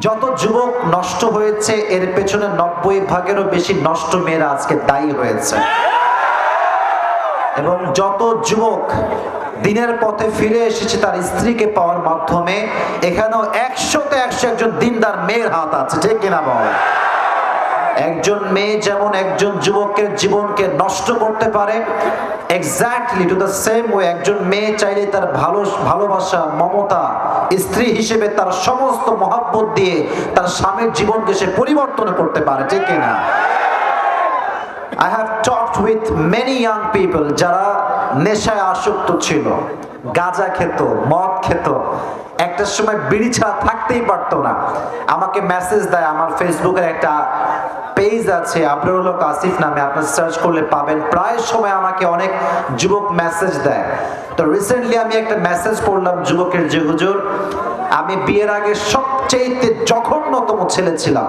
যত যুবক নষ্ট হয়েছে, এর পেছনে নব্বই ভাগেরও বেশি নষ্ট মেয়েরা আজকে দায়ী হয়েছে। এবং যত যুবক দিনের পথে ফিরে এসেছে, তার স্ত্রীকে পাওয়ার মাধ্যমে, এখানেও একশোতে একশো একজন দিনদার মেয়ের হাত আছে, ঠিক কিনা বল? একজন মেয়ে যেমন একজন যুবকের জীবনকে নষ্ট করতে পারে exactly to the same way একজন মেয়ে চাইলে তার ভালো, ভালোবাসা, মমতা, স্ত্রী হিসেবে তার সমস্ত মহাব্বত দিয়ে তার স্বামীর জীবনকে সে পরিবর্তন করতে পারে, ঠিক কিনা? I have talked with many young people যারা নেশায় আসক্ত ছিল। গাঁজা খেত, মদ খেত। একটা সময় বিড়ি ছাড়া থাকতেই পারতো না। আমাকে মেসেজ দেয়, আমার ফেসবুকের একটা পেজ আছে, আবরুল হক আসিফ নামে আপনি সার্চ করলে পাবেন। প্রায় সময় আমাকে অনেক যুবক মেসেজ দেয়। তো রিসেন্টলি আমি একটা মেসেজ পড়লাম যুবকের যে, হুজুর, আমি বিয়ের আগে সবচেয়ে জঘন্যতম ছেলে ছিলাম।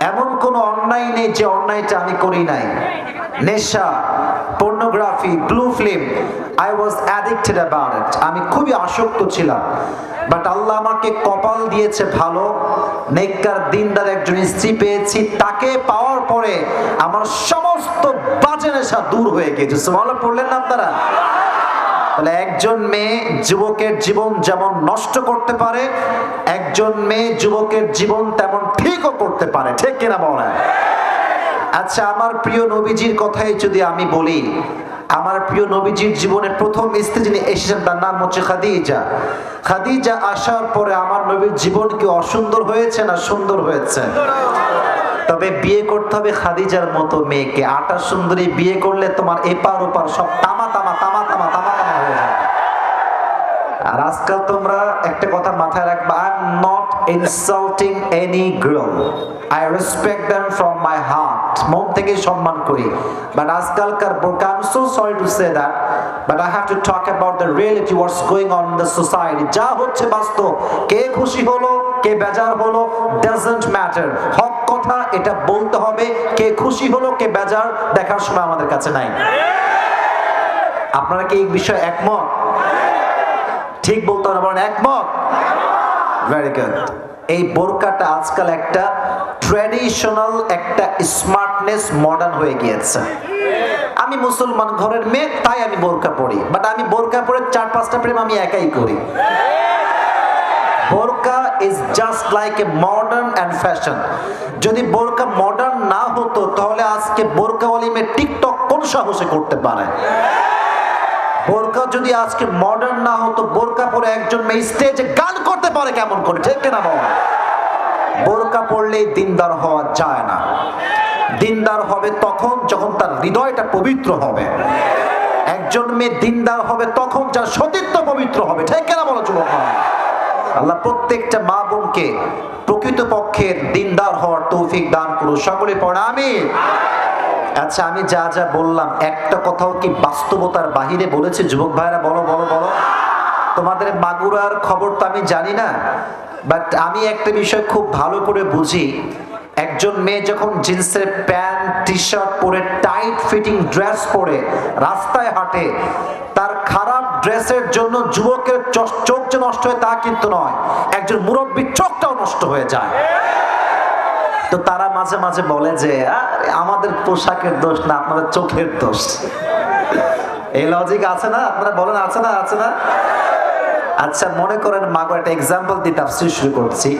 এমন কোনো অন্যায় নেই যে অন্যায়টা আমি করি নাই। নেশা pornography blue film I was addicted about it আমি খুবই আসক্ত ছিলাম। বাট আল্লাহ আমাকে কপাল দিয়েছে ভালো। নেককার, দিনদার একজন স্ত্রী পেয়েছি। তাকে পাওয়ার পরে আমার সমস্ত বাজে নেশা দূর হয়ে গিয়েছে। সুবহানাল্লাহ, পড়লেন না আপনারা? তাহলে একজন মেয়ে যুবকের জীবন যেমন নষ্ট করতে পারে, একজন মেয়ে যুবকের জীবন তেমন ঠিকও করতে পারে। ঠিক কিনা বলেন? আচ্ছা আমার প্রিয় নবীজির কথাই যদি আমি বলি, আমার প্রিয় নবীজির জীবনের প্রথম স্ত্রী যিনি এসেছেন, তার নাম হচ্ছে খাদিজা। খাদিজা আসার পরে আমার নবীর জীবন কি অসুন্দর হয়েছে না সুন্দর হয়েছে? তবে বিয়ে করতে হবে খাদিজার মতো মেয়েকে। আটা সুন্দরী বিয়ে করলে তোমার এপার ওপার সব তামা তামা তামা তামা তামা তামা হয়ে যাবে আর আজকাল তোমরা একটা কথা মাথায় রাখবা I am not insulting any girl I respect them from my heart মন থেকে সম্মান করি। বাট আজকালকার বোরকা I am so sorry to say that but I have to talk about the reality what's going on the society যা হচ্ছে বাস্তব, কে খুশি হলো, কে বেজার হলো ডাজন্ট ম্যাটার হক কথা, এটা বলতে হবে, কে খুশি হলো, কে বেজার, দেখার সময় আমাদের কাছে নাই। আপনারা কি এই বিষয়ে একমত? ঠিক বলতে হবে একমত। ভেরি গুড এই বোরকাটা আজকাল একটা ট্র্যাডিশনাল একটা স্মার্টনেস মডার্ন হয়ে গিয়েছে। আমি মুসলমান ঘরের মেয়ে, তাই আমি বোরকা পড়ি বাট আমি বোরকা পরে চার, পাঁচটা প্রেম আমি একাই করি। বোরকা is just like a modern and fashion যদি বোরকা মডার্ন না হতো, তাহলে আজকে বোরকাওয়ালি মেয়ে টিকটক কোন সাহসে করতে পারে? বোরকা যদি আজকে মডার্ন না হতো বোরকা পরে একজন মেয়ে স্টেজে গান করতে পারে কেমন করে? ঠিক কিনা বল? বোরকা পড়লেই দিনদার হওয়া যায় না। দিনদার হবে তখন যখন তার হৃদয়টা পবিত্র হবে। একজন মেয়ে দিনদার হবে তখন যার সতীত্ব পবিত্র হবে। ঠিক কিনা বলো যুবক আল্লাহ প্রত্যেকটা মা বোনকে প্রকৃত পক্ষের দিনদার হওয়ার তৌফিক দান করুন। সকলে পড়া আমি আচ্ছা আমি যা যা বললাম, একটা কথাও কি বাস্তবতার বাহিরে বলেছে? যুবক ভাইরা, বলো বলো বলো। তোমাদের মাগুরার খবর তো আমি জানি না বাট আমি একটা বিষয় খুব ভালো করে বুঝি। একজন মেয়ে যখন জিন্সের প্যান্ট টি শার্ট পরে টাইট ফিটিং ড্রেস পরে রাস্তায় হাঁটে, তার খারাপ ড্রেসের জন্য যুবকের চোখ- যে নষ্ট হয় তা কিন্তু নয়, একজন মুরব্বীর চোখটাও নষ্ট হয়ে যায়। তো তারা মাঝে মাঝে বলে যে আমাদের পোশাকের দোষ না, আপনাদের চোখের দোষ। এই লজিক আছে না? আপনারা বলেন, আছে না আছে না? আচ্ছা মনে করেন মাগুর একটা এক্সাম্পল দিয়ে তাফসীর শুরু করছি।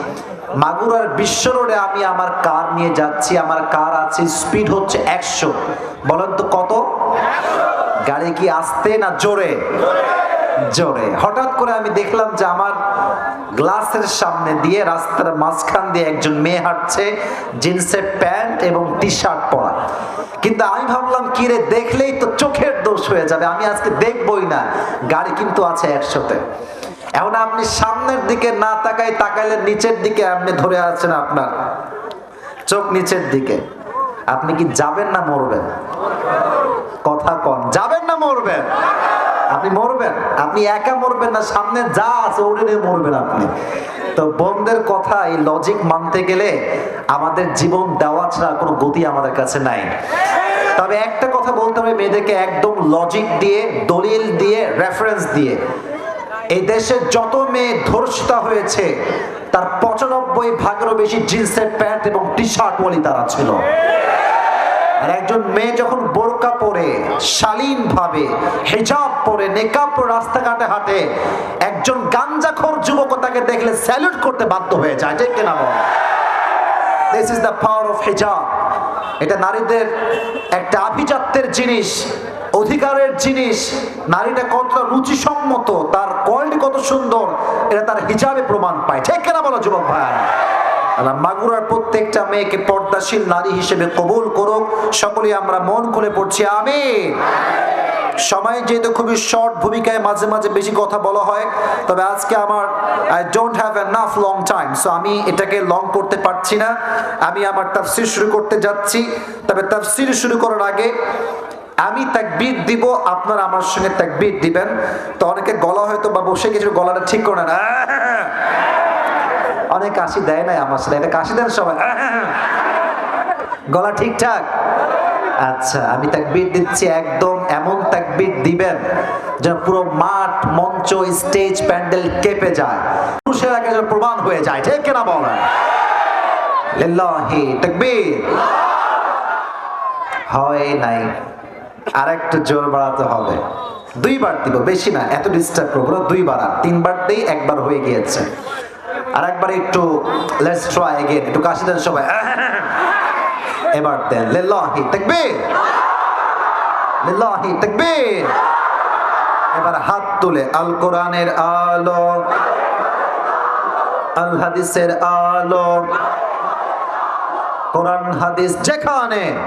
মাগুরার বিশ্ব রোডে আমি আমার কার নিয়ে যাচ্ছি, আমার কার আছে স্পিড হচ্ছে একশো। বলেন তো কত? গাড়ি কি আসতে না জোরে? জোরে। হঠাৎ করে আমি দেখলাম যে আমার গ্লাসের সামনে দিয়ে রাস্তার মাঝখান দিয়ে একজন মেয়ে হাঁটছে, জিন্সের প্যান্ট এবং টি শার্ট পরা। কিন্তু আমি ভাবলাম, কি রে, দেখলেই তো চোখের দোষ হয়ে যাবে, আমি আজকে দেখবই না। গাড়ি কিন্তু আছে একসাথে। এখন আপনি সামনের দিকে না তাকাই তাকাইলে নিচের দিকে আপনি ধরে আছেন আপনার। চোখ নিচের দিকে। আপনি কি যাবেন না মরবেন? কথা কন, যাবেন না মরবেন? আপনি মরবেন, আপনি একা মরবেন না, সামনে যা আছে ওরে নিয়ে মরবেন আপনি। তো বন্ধের কথা, এই লজিক মানতে গেলে আমাদের জীবন দেওয়া ছাড়া কোনো গতি আমাদের কাছে নাই। তবে একটা কথা বলতে হবে মেয়েদেরকে, একদম লজিক দিয়ে, দলিল দিয়ে রেফারেন্স দিয়ে। এই দেশে যত মেয়ে ধর্ষিতা হয়েছে, তার পঁচানব্বই ভাগের তাদেরও বেশি জিন্সের প্যান্ট এবং টি শার্ট ওয়ালি তারা ছিল। আর একজন মেয়ে যখন বোরকা পরে শালীন ভাবে হেজাব পরে নেকাব পরে রাস্তাঘাটে হাঁটে, একজন গাঞ্জাখোর যুবক তাকে দেখলে স্যালুট করতে বাধ্য হয়ে যায়, ঠিক কিনা this is the power of হেজাব এটা নারীদের একটা আভিজাত্যের জিনিস, অধিকারের জিনিস। নারীটা কতটা রুচিসম্মত, তার কোয়ালিটি কত সুন্দর, এটা তার হিজাবে প্রমাণ পায়, ঠিক কেনা বলো যুবক আল্লাহ মাগুরার প্রত্যেকটা মেয়েকে পর্দাশীল নারী হিসেবে কবুল করুক। সকলেই আমরা মন খুলে পড়ছি আমি সময় যেহেতু খুবই শর্ট ভূমিকায় মাঝে মাঝে বেশি কথা বলা হয়, তবে আজকে আমার I don't have enough long time so আমি এটাকে লং করতে পারছি না। আমি আমার তাফসির শুরু করতে যাচ্ছি, তবে তাফসির শুরু করার আগে আমি তাকবীর দিব, আপনারা আমার সঙ্গে তাকবীর দিবেন। তো অনেকে গলা হয়তো বা বসে কিছু গলাটা ঠিক করে না। অনেক কাশি দেয় নাই আমার সাথে এটা কাশি দেন সবাই গলা ঠিকঠাক? আচ্ছা আমি তাকবীর দিচ্ছি একদম এমন তাকবীর দিবেন যেন পুরো মাঠ, মঞ্চ স্টেজ প্যান্ডেল কেঁপে যায়। পুরুষের আগে যেন প্রমাণ হয়ে যায়, ঠিক কেনা বলেন? লিল্লাহি, তাকবীর। হয় নাই। আর একটু জোর বাড়াতে হবে। দুইবার দিব, বেশি না, এত ডিস্টার্ব করব দুইবার আর। তিনবার দেই, একবার হয়ে গিয়েছে। আর একবার একটু লেটস ট্রাই এগেন একটু কাশি দেন সবাই। এবার দেন, লিল্লাহি তাকবীর। লিল্লাহি তাকবীর। এবার হাত তুলে আল কোরআনের আলো। আল হাদিসের আলো। কোরআন, হাদিস যেখানে।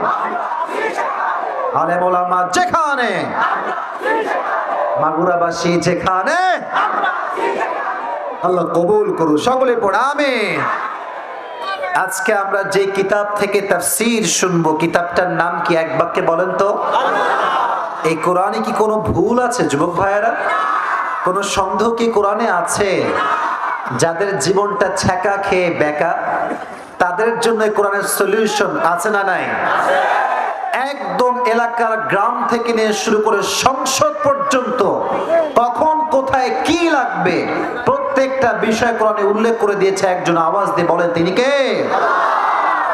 আলেম ওলামা যেখানে। মাগুরাবাসী যেখানে। আল্লাহ কবুল করু সকলে পড়ে, আমিন। আজকে আমরা যে কিতাব থেকে তাফসীর শুনব, কিতাবটার নাম কি এক বাক্যে বলেন তো? এই কোরআনে কি কোনো ভুল আছে, যুবক ভাইয়েরা? কোনো সন্দেহ কি কোরআনে আছে? যাদের জীবনটা ছ্যাঁকা খেয়ে বেকা তাদের জন্য কোরআনের সলিউশন আছে না নাই? একদম এলাকার গ্রাম থেকে নিয়ে শুরু করে সংসদ পর্যন্ত, কখন কোথায় কি লাগবে প্রত্যেকটা বিষয় কোরআনে উল্লেখ করে দিয়েছে একজন আওয়াজ দিয়ে বলেন তিনি কে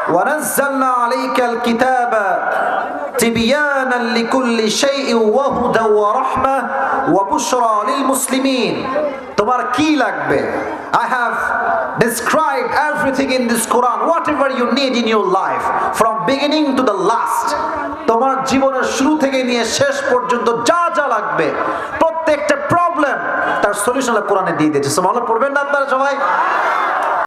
ونزلنا عليك الكتاب تبيانا لكل شيء وهدى ورحمة وبشرى للمسلمين তোমার কি লাগবে I have described everything in this Quran whatever you need in your life from beginning to the last তোমার জীবনের শুরু থেকে নিয়ে শেষ পর্যন্ত যা যা লাগবে প্রত্যেকটা প্রবলেম তার সলিউশন কোরআনে দিয়ে দিয়েছে। সোমাল পড়বেন না আপনারা সবাই?